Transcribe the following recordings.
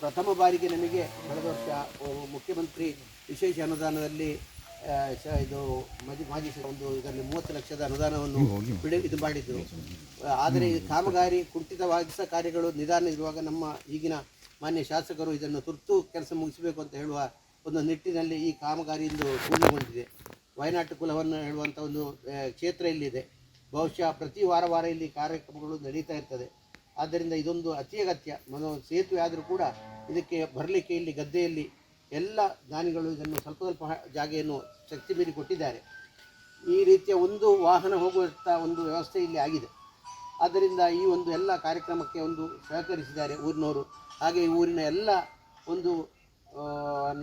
ಪ್ರಥಮ ಬಾರಿಗೆ ನಮಗೆ ಕಳೆದ ವರ್ಷ ಮುಖ್ಯಮಂತ್ರಿ ವಿಶೇಷ ಅನುದಾನದಲ್ಲಿ ಇದು ಮಾಜಿ ಮಾಜಿ ಒಂದು ಇದರಲ್ಲಿ ಮೂವತ್ತು ಲಕ್ಷದ ಅನುದಾನವನ್ನು ಬಿಡು ಇದು ಮಾಡಿದ್ರು. ಆದರೆ ಈ ಕಾಮಗಾರಿ ಕುಂಠಿತವಾಗಿಸ ಕಾರ್ಯಗಳು ನಿಧಾನ ಇರುವಾಗ ನಮ್ಮ ಈಗಿನ ಮಾನ್ಯ ಶಾಸಕರು ಇದನ್ನು ತುರ್ತು ಕೆಲಸ ಮುಗಿಸಬೇಕು ಅಂತ ಹೇಳುವ ಒಂದು ನಿಟ್ಟಿನಲ್ಲಿ ಈ ಕಾಮಗಾರಿ ಇಂದು ಪೂರ್ಣಗೊಂಡಿದೆ. ವಯನಾಟು ಕುಲವನ್ನು ಹೇಳುವಂಥ ಒಂದು ಕ್ಷೇತ್ರ ಇಲ್ಲಿದೆ. ಬಹುಶಃ ಪ್ರತಿ ವಾರ ವಾರ ಇಲ್ಲಿ ಕಾರ್ಯಕ್ರಮಗಳು ನಡೀತಾ ಇರ್ತದೆ. ಆದ್ದರಿಂದ ಇದೊಂದು ಅತಿ ಅಗತ್ಯ. ಮನೋ ಸೇತುವೆ ಆದರೂ ಕೂಡ ಇದಕ್ಕೆ ಬರಲಿಕ್ಕೆ ಇಲ್ಲಿ ಗದ್ದೆಯಲ್ಲಿ ಎಲ್ಲ ದಾನಿಗಳು ಇದನ್ನು ಸ್ವಲ್ಪ ಸ್ವಲ್ಪ ಜಾಗೆಯನ್ನು ಶಕ್ತಿ ಮೀರಿ ಕೊಟ್ಟಿದ್ದಾರೆ. ಈ ರೀತಿಯ ಒಂದು ವಾಹನ ಹೋಗುವಂಥ ಒಂದು ವ್ಯವಸ್ಥೆ ಇಲ್ಲಿ ಆಗಿದೆ. ಆದ್ದರಿಂದ ಈ ಒಂದು ಎಲ್ಲ ಕಾರ್ಯಕ್ರಮಕ್ಕೆ ಒಂದು ಸಹಕರಿಸಿದ್ದಾರೆ ಊರಿನವರು. ಹಾಗೆ ಊರಿನ ಎಲ್ಲ ಒಂದು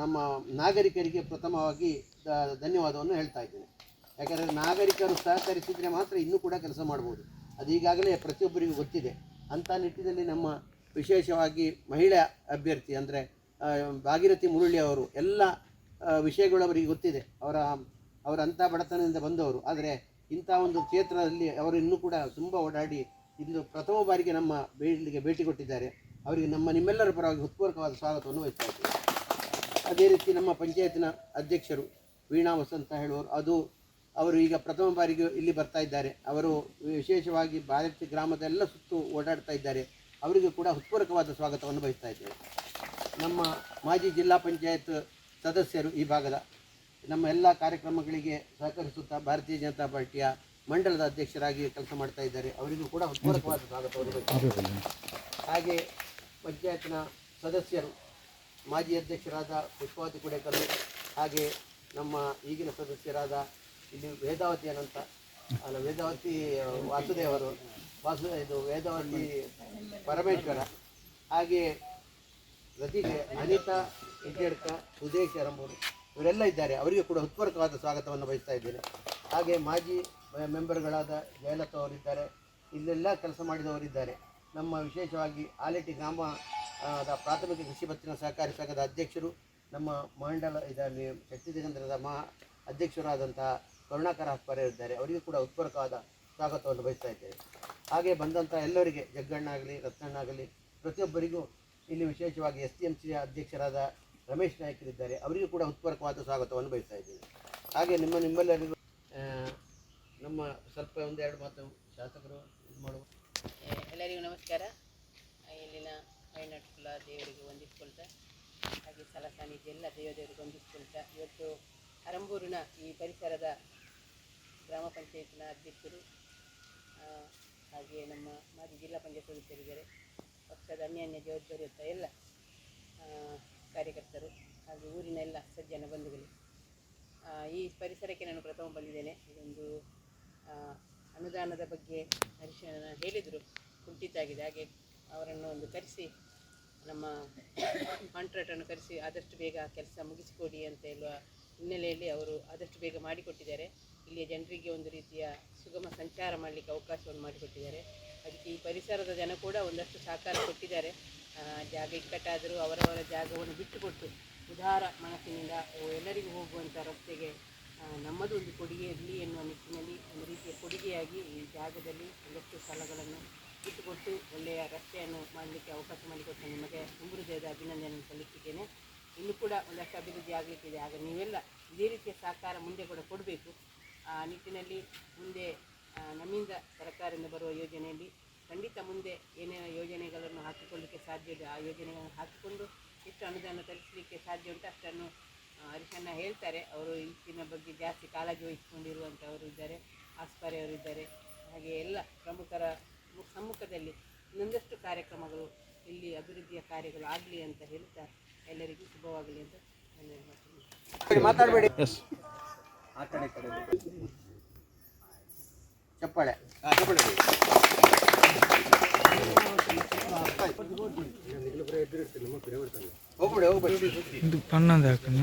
ನಮ್ಮ ನಾಗರಿಕರಿಗೆ ಪ್ರಥಮವಾಗಿ ಧನ್ಯವಾದವನ್ನು ಹೇಳ್ತಾ ಇದ್ದೇನೆ. ಯಾಕಂದರೆ ನಾಗರಿಕರು ಸಹಕರಿಸಿದರೆ ಮಾತ್ರ ಇನ್ನೂ ಕೂಡ ಕೆಲಸ ಮಾಡ್ಬೋದು. ಅದು ಈಗಾಗಲೇ ಪ್ರತಿಯೊಬ್ಬರಿಗೂ ಗೊತ್ತಿದೆ. ಅಂಥ ನಿಟ್ಟಿನಲ್ಲಿ ನಮ್ಮ ವಿಶೇಷವಾಗಿ ಮಹಿಳೆ ಅಭ್ಯರ್ಥಿ ಅಂದರೆ ಭಾಗೀರಥಿ ಮುರುಳಿ ಅವರು ಎಲ್ಲ ವಿಷಯಗಳು ಅವರಿಗೆ ಗೊತ್ತಿದೆ. ಅವರ ಅವರ ಅಂಥ ಬಡತನದಿಂದ ಬಂದವರು. ಆದರೆ ಇಂಥ ಒಂದು ಕ್ಷೇತ್ರದಲ್ಲಿ ಅವರು ಇನ್ನೂ ಕೂಡ ತುಂಬ ಓಡಾಡಿ ಇಂದು ಪ್ರಥಮ ಬಾರಿಗೆ ನಮ್ಮ ಬೇಡಿಗೆ ಭೇಟಿ ಕೊಟ್ಟಿದ್ದಾರೆ. ಅವರಿಗೆ ನಮ್ಮ ನಿಮ್ಮೆಲ್ಲರ ಪರವಾಗಿ ಹೃತ್ಪೂರ್ವಕವಾದ ಸ್ವಾಗತವನ್ನು ವಹಿಸ್ತಾ ಇದ್ದೇವೆ. ಅದೇ ರೀತಿ ನಮ್ಮ ಪಂಚಾಯತಿನ ಅಧ್ಯಕ್ಷರು ವೀಣಾ ವಸಂತ ಹೇಳುವರು. ಅದು ಅವರು ಈಗ ಪ್ರಥಮ ಬಾರಿಗೆ ಇಲ್ಲಿ ಬರ್ತಾ ಇದ್ದಾರೆ. ಅವರು ವಿಶೇಷವಾಗಿ ಬಾಲಕಿ ಗ್ರಾಮದೆಲ್ಲ ಸುತ್ತು ಓಡಾಡ್ತಾ ಇದ್ದಾರೆ. ಅವರಿಗೂ ಕೂಡ ಹೃತ್ಪೂರ್ವಕವಾದ ಸ್ವಾಗತವನ್ನು ಬಯಸ್ತಾ ಇದ್ದೇವೆ. ನಮ್ಮ ಮಾಜಿ ಜಿಲ್ಲಾ ಪಂಚಾಯತ್ ಸದಸ್ಯರು ಈ ಭಾಗದ ನಮ್ಮ ಎಲ್ಲ ಕಾರ್ಯಕ್ರಮಗಳಿಗೆ ಸಹಕರಿಸುತ್ತಾ ಭಾರತೀಯ ಜನತಾ ಪಾರ್ಟಿಯ ಮಂಡಲದ ಅಧ್ಯಕ್ಷರಾಗಿ ಕೆಲಸ ಮಾಡ್ತಾ ಇದ್ದಾರೆ. ಅವರಿಗೂ ಕೂಡ ಹೃತ್ಪೂರ್ವಕವಾದ ಸ್ವಾಗತವನ್ನು ಹಾಗೆ ಪಂಚಾಯತ್ನ ಸದಸ್ಯರು, ಮಾಜಿ ಅಧ್ಯಕ್ಷರಾದ ಪುಷ್ಪಾವತಿ ಕುಡೇಕಲ್ ಹಾಗೆ ನಮ್ಮ ಈಗಿನ ಸದಸ್ಯರಾದ ಇಲ್ಲಿ ವೇದಾವತಿ ಏನಂತ ಅಲ್ಲ ವೇದಾವತಿ ವಾಸುದೇವರು, ವಾಸು, ಇದು ವೇದಾವತಿ ಪರಮೇಶ್ವರ, ಹಾಗೆ ರತೀಶ್ ಅನಿತಾ ಇಂಟೇಡ್ಕ ಸುದೇಶ್ ಅರಂಬೂರು ಇವರೆಲ್ಲ ಇದ್ದಾರೆ. ಅವರಿಗೆ ಕೂಡ ಹೃತ್ಪೂರ್ವಕವಾದ ಸ್ವಾಗತವನ್ನು ಬಯಸ್ತಾ ಇದ್ದೇನೆ. ಹಾಗೆ ಮಾಜಿ ಮೆಂಬರ್ಗಳಾದ ಜಯಲತಾ ಅವರಿದ್ದಾರೆ. ಇಲ್ಲೆಲ್ಲ ಕೆಲಸ ಮಾಡಿದವರಿದ್ದಾರೆ. ನಮ್ಮ ವಿಶೇಷವಾಗಿ ಆಲೆಟಿ ಗ್ರಾಮ ಪ್ರಾಥಮಿಕ ಕೃಷಿ ಪತ್ತಿನ ಸಹಕಾರಿ ಸಂಘದ ಅಧ್ಯಕ್ಷರು, ನಮ್ಮ ಮಂಡಲ ಇದರಲ್ಲಿ ಶಕ್ತಿ ದಿಗಂಧರದ ಮಹಾ ಅಧ್ಯಕ್ಷರಾದಂತಹ ಕರುಣಾಕರ ಹಸ್ಪರೆ ಇದ್ದಾರೆ. ಅವರಿಗೂ ಕೂಡ ಉತ್ಪೂರಕವಾದ ಸ್ವಾಗತವನ್ನು ಬಯಸ್ತಾ ಇದ್ದೇವೆ. ಹಾಗೆ ಬಂದಂಥ ಎಲ್ಲರಿಗೆ ಜಗ್ಗಣ್ಣಾಗಲಿ ರತ್ನಣ್ಣಾಗಲಿ ಪ್ರತಿಯೊಬ್ಬರಿಗೂ ಇಲ್ಲಿ ವಿಶೇಷವಾಗಿ ಎಸ್ ಡಿ ಎಂ ಸಿಯ ಅಧ್ಯಕ್ಷರಾದ ರಮೇಶ್ ನಾಯಕರಿದ್ದಾರೆ. ಅವರಿಗೂ ಕೂಡ ಉತ್ಪೂರಕವಾದ ಸ್ವಾಗತವನ್ನು ಬಯಸ್ತಾ ಇದ್ದೇವೆ. ಹಾಗೆ ನಿಮ್ಮ ನಿಮ್ಮೆಲ್ಲರಿಗೂ ನಮ್ಮ ಸ್ವಲ್ಪ ಒಂದೆರಡು ಮಾತು ಶಾಸಕರು ಮಾಡುವ. ಎಲ್ಲರಿಗೂ ನಮಸ್ಕಾರ. ಇಲ್ಲಿನ ಐನಟ್ ಕುಲ ದೇವರಿಗೆ ಹೊಂದಿಸ್ಕೊಳ್ತಾ ಹಾಗೆ ಸಲಸಾನಿಧ್ಯ ಎಲ್ಲ ದೇವದೇವರಿಗೆ ಹೊಂದಿಸ್ಕೊಳ್ತಾ ಇವತ್ತು ಅರಂಬೂರಿನ ಈ ಪರಿಸರದ ಗ್ರಾಮ ಪಂಚಾಯತ್ನ ಅಧ್ಯಕ್ಷರು ಹಾಗೆಯೇ ಹಾಗೆ ನಮ್ಮ ಮಾಜಿ ಜಿಲ್ಲಾ ಪಂಚಾಯತ್ ಸದಸ್ಯರಿದ್ದಾರೆ, ಪಕ್ಷದ ಅನ್ಯಾನ್ಯ ಜವಾಬ್ದಾರಿ ಹೊತ್ತ ಎಲ್ಲ ಕಾರ್ಯಕರ್ತರು ಹಾಗೆ ಊರಿನ ಎಲ್ಲ ಸಜ್ಜನ ಬಂಧುಗಳು. ಈ ಪರಿಸರಕ್ಕೆ ನಾನು ಪ್ರಥಮ ಬಂದಿದ್ದೇನೆ. ಇದೊಂದು ಅನುದಾನದ ಬಗ್ಗೆ ಹರೀಶನ ಹೇಳಿದರು, ಕುಂಠಿತ ಆಗಿದೆ. ಹಾಗೆ ಅವರನ್ನು ಒಂದು ಕರೆಸಿ, ನಮ್ಮ ಕಾಂಟ್ರಾಕ್ಟನ್ನು ಕರೆಸಿ ಆದಷ್ಟು ಬೇಗ ಕೆಲಸ ಮುಗಿಸಿಕೊಡಿ ಅಂತ ಹೇಳುವ ಹಿನ್ನೆಲೆಯಲ್ಲಿ ಅವರು ಆದಷ್ಟು ಬೇಗ ಮಾಡಿಕೊಟ್ಟಿದ್ದಾರೆ. ಇಲ್ಲಿಯ ಜನರಿಗೆ ಒಂದು ರೀತಿಯ ಸುಗಮ ಸಂಚಾರ ಮಾಡಲಿಕ್ಕೆ ಅವಕಾಶವನ್ನು ಮಾಡಿಕೊಟ್ಟಿದ್ದಾರೆ. ಅದಕ್ಕೆ ಈ ಪರಿಸರದ ಜನ ಕೂಡ ಒಂದಷ್ಟು ಸಹಕಾರ ಕೊಟ್ಟಿದ್ದಾರೆ. ಜಾಗ ಇಕ್ಕಟ್ಟಾದರೂ ಅವರವರ ಜಾಗವನ್ನು ಬಿಟ್ಟುಕೊಟ್ಟು ಉದಾರ ಮನಸ್ಸಿನಿಂದ ಎಲ್ಲರಿಗೂ ಹೋಗುವಂಥ ರಸ್ತೆಗೆ ನಮ್ಮದು ಒಂದು ಕೊಡುಗೆ ಇರಲಿ ಎನ್ನುವ ನಿಟ್ಟಿನಲ್ಲಿ ಒಂದು ರೀತಿಯ ಕೊಡುಗೆಯಾಗಿ ಈ ಜಾಗದಲ್ಲಿ ಒಂದಷ್ಟು ಸ್ಥಳಗಳನ್ನು ಬಿಟ್ಟುಕೊಟ್ಟು ಒಳ್ಳೆಯ ರಸ್ತೆಯನ್ನು ಮಾಡಲಿಕ್ಕೆ ಅವಕಾಶ ಮಾಡಿಕೊಟ್ಟು ನಿಮಗೆ ಹೃದಯದ ಅಭಿನಂದನೆ ಸಲ್ಲಿಸಿದ್ದೇನೆ ಇನ್ನು ಕೂಡ ಒಂದಷ್ಟು ಅಭಿವೃದ್ಧಿ ಆಗಲಿಕ್ಕಿದೆ. ಆಗ ನೀವೆಲ್ಲ ಇದೇ ರೀತಿಯ ಸಹಕಾರ ಮುಂದೆ ಕೂಡ ಕೊಡಬೇಕು. ಆ ನಿಟ್ಟಿನಲ್ಲಿ ಮುಂದೆ ನಮ್ಮಿಂದ ಸರ್ಕಾರದಿಂದ ಬರುವ ಯೋಜನೆಯಲ್ಲಿ ಖಂಡಿತ ಮುಂದೆ ಏನೇನು ಯೋಜನೆಗಳನ್ನು ಹಾಕಿಕೊಳ್ಳಲಿಕ್ಕೆ ಸಾಧ್ಯ ಇದೆ. ಆ ಯೋಜನೆಗಳನ್ನು ಹಾಕಿಕೊಂಡು ಎಷ್ಟು ಅನುದಾನ ತರಿಸಲಿಕ್ಕೆ ಸಾಧ್ಯ ಉಂಟು ಅಷ್ಟನ್ನು ಹರಿಶಣ್ಣ ಹೇಳ್ತಾರೆ. ಅವರು ಈಚಿನ ಬಗ್ಗೆ ಜಾಸ್ತಿ ಕಾಳಜಿ ವಹಿಸಿಕೊಂಡಿರುವಂಥವರು ಇದ್ದಾರೆ ಆಸ್ಪರೆಯವರು ಇದ್ದಾರೆ. ಹಾಗೆ ಎಲ್ಲ ಪ್ರಮುಖರ ಸಮ್ಮುಖದಲ್ಲಿ ಇನ್ನೊಂದಷ್ಟು ಕಾರ್ಯಕ್ರಮಗಳು ಇಲ್ಲಿ ಅಭಿವೃದ್ಧಿಯ ಕಾರ್ಯಗಳು ಆಗಲಿ ಅಂತ ಹೇಳ್ತಾ ಎಲ್ಲರಿಗೂ ಶುಭವಾಗಲಿ ಅಂತ ನಾನು ಮಾತಾಡಬೇಡಿ. ಆ ಕಡೆ ಈ ಕಡೆ ಚಪ್ಪಾಳೆ ಹೋಗ್ಬಿಡಿ ಹೋಗ್ಬಿಡಿ ಇದು ಪನ್ನದ ಹಾಕನ